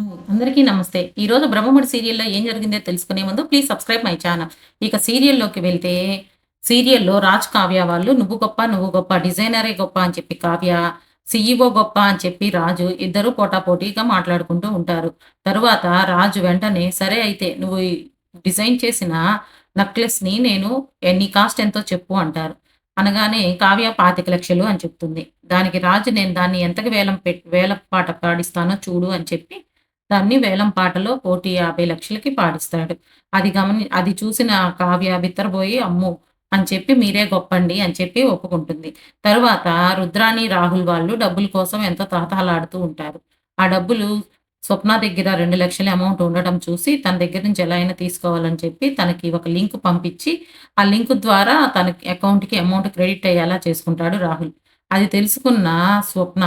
అందరికీ నమస్తే. ఈరోజు బ్రహ్మముడి సీరియల్లో ఏం జరిగిందో తెలుసుకునే ముందు ప్లీజ్ సబ్స్క్రైబ్ మై ఛానల్ ఇక సీరియల్లోకి వెళ్తే సీరియల్లో రాజ్ కావ్య వాళ్ళు నువ్వు గొప్ప నువ్వు గొప్ప డిజైనరే గొప్ప అని చెప్పి కావ్య సీఈఓ గొప్ప అని చెప్పి రాజు ఇద్దరు పోటాపోటీగా మాట్లాడుకుంటూ ఉంటారు. తరువాత రాజు వెంటనే సరే అయితే నువ్వు డిజైన్ చేసిన నెక్లెస్ని నేను ఎన్ని కాస్ట్ ఎంతో చెప్పు అంటారు. అనగానే కావ్య పాతిక లక్షలు అని చెప్తుంది. దానికి రాజు నేను దాన్ని ఎంతకు వేలం పెట్ వేల పాట పాడిస్తానో చూడు అని చెప్పి దాన్ని వేలం పాటలో కోటి యాభై లక్షలకి పాడిస్తాడు. అది గమని అది చూసిన కావ్య బిత్తరబోయి అమ్ము! అని చెప్పి మీరే గొప్పండి అని చెప్పి ఒప్పుకుంటుంది. తరువాత రుద్రాణి రాహుల్ వాళ్ళు డబ్బుల కోసం ఎంతో తాతలాడుతూ ఉంటారు. ఆ డబ్బులు స్వప్న దగ్గర రెండు లక్షల అమౌంట్ ఉండడం చూసి తన దగ్గర నుంచి ఎలా అయినా తీసుకోవాలని చెప్పి తనకి ఒక లింక్ పంపించి ఆ లింక్ ద్వారా తన అకౌంట్కి అమౌంట్ క్రెడిట్ అయ్యేలా చేసుకుంటాడు రాహుల్. అది తెలుసుకున్న స్వప్న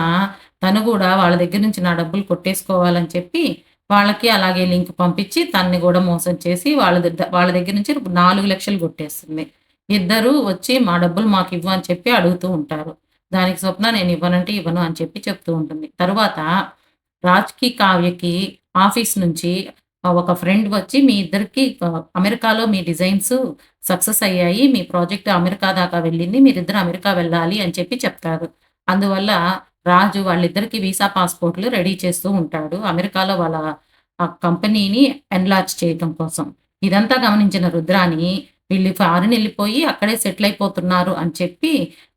తను కూడా వాళ్ళ దగ్గర నుంచి నా డబ్బులు కొట్టేసుకోవాలని చెప్పి వాళ్ళకి అలాగే లింక్ పంపించి తన్ని కూడా మోసం చేసి వాళ్ళ దగ్గర వాళ్ళ దగ్గర నుంచి నాలుగు లక్షలు కొట్టేస్తుంది. ఇద్దరు వచ్చి మా డబ్బులు మాకు ఇవ్వు అని చెప్పి అడుగుతూ ఉంటారు. దానికి స్వప్న నేను ఇవ్వనంటే ఇవ్వను అని చెప్పి చెప్తూ ఉంటుంది. తరువాత రాజ్కి కావ్యకి ఆఫీస్ నుంచి ఒక ఫ్రెండ్ వచ్చి మీ ఇద్దరికి అమెరికాలో మీ డిజైన్స్ సక్సెస్ అయ్యాయి మీ ప్రాజెక్ట్ అమెరికా దాకా వెళ్ళింది మీరిద్దరు అమెరికా వెళ్ళాలి అని చెప్పి చెప్తారు. అందువల్ల రాజు వాళ్ళిద్దరికి వీసా పాస్పోర్ట్లు రెడీ చేస్తూ ఉంటాడు. అమెరికాలో వాళ్ళ ఆ కంపెనీని ఎన్లార్జ్ చేయటం కోసం. ఇదంతా గమనించిన రుద్రాని వీళ్ళు ఫారిన్ వెళ్ళిపోయి అక్కడే సెటిల్ అయిపోతున్నారు అని చెప్పి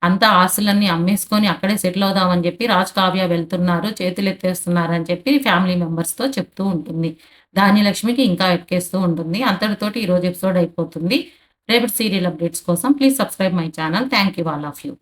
అంతా ఆస్తులన్నీ అమ్మేసుకొని అక్కడే సెటిల్ అవుదామని చెప్పి రాజ్ కావ్య వెళ్తున్నారు చేతులు ఎత్తేస్తున్నారు అని చెప్పి ఫ్యామిలీ మెంబర్స్తో చెప్తూ ఉంటుంది. ధాన్యలక్ష్మికి ఇంకా ఎక్కేస్తూ ఉంటుంది. అంతటితోటి ఈరోజు ఎపిసోడ్ అయిపోతుంది. రేపటి సీరియల్ అప్డేట్స్ కోసం please subscribe my channel thank you all of you